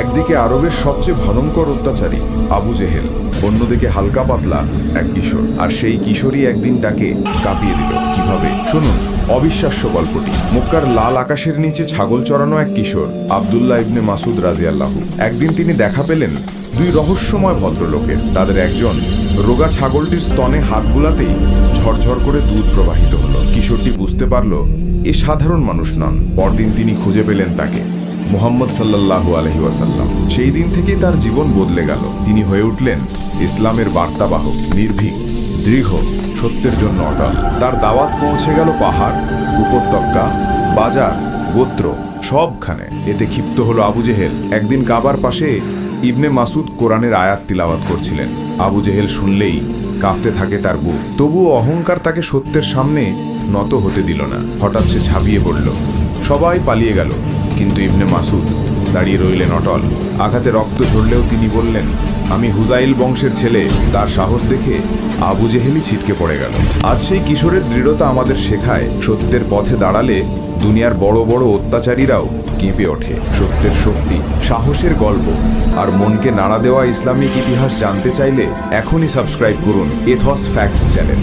একদিকে আরবের সবচেয়ে ভয়ঙ্কর অত্যাচারী, আবু জেহেল, অন্যদিকে হালকা পাতলা এক কিশোর। আর সেই কিশোরই একদিন তাকে কাঁপিয়ে দিল। কীভাবে? শুনুন, অবিশ্বাস্য গল্পটি। মক্কার লাল আকাশের নিচে ছাগল চড়ানো এক কিশোর, আবদুল্লাহ ইবনে মাসুদ রাজিয়াল্লাহু একদিন তিনি দেখা পেলেন দুই রহস্যময় ভদ্রলোকের। তাদের একজন রোগা ছাগলটির স্তনে হাত বুলাতেই ঝরঝর করে দুধ প্রবাহিত হলো। কিশোরটি বুঝতে পারল, এ সাধারণ মানুষ নন। পরদিন তিনি খুঁজে পেলেন তাকে। মোহাম্মদ সাল্লাল্লাহু আলহি ওয়াসাল্লাম। সেই দিন থেকেই তার জীবন বদলে গেল। তিনি হয়ে উঠলেন ইসলামের বার্তাবাহক, নির্ভীক, দৃঢ়, সত্যের জন্য অটল। তার দাওয়াত পৌঁছে গেল পাহাড়, উপত্যকা, বাজার, গোত্র, সবখানে। এতে ক্ষিপ্ত হলো আবু জেহেল। একদিন কাবার পাশে ইবনে মাসুদ কোরআনের আয়াত তিলাওয়াত করছিলেন। আবু জেহেল শুনলেই কাঁপতে থাকে তার বুক। তবুও অহংকার তাকে সত্যের সামনে নত হতে দিল না। হঠাৎ সে ঝাঁপিয়ে পড়ল। সবাই পালিয়ে গেল। কিন্তু ইবনে মাসুদ দাঁড়িয়ে রইলেন অটল। আঘাতে রক্ত ঝরলেও তিনি বললেন, আমি হুজাইল বংশের ছেলে, তার সাহস দেখে আবু জেহেলি ছিটকে পড়ে গেল। আজ সেই কিশোরের দৃঢ়তা আমাদের শেখায়, সত্যের পথে দাঁড়ালে দুনিয়ার বড় বড় অত্যাচারীরাও কেঁপে ওঠে। সত্যের শক্তি, সাহসের গল্প আর মনকে নাড়া দেওয়া ইসলামিক ইতিহাস জানতে চাইলে এখনই সাবস্ক্রাইব করুন এথস ফ্যাক্টস চ্যানেল।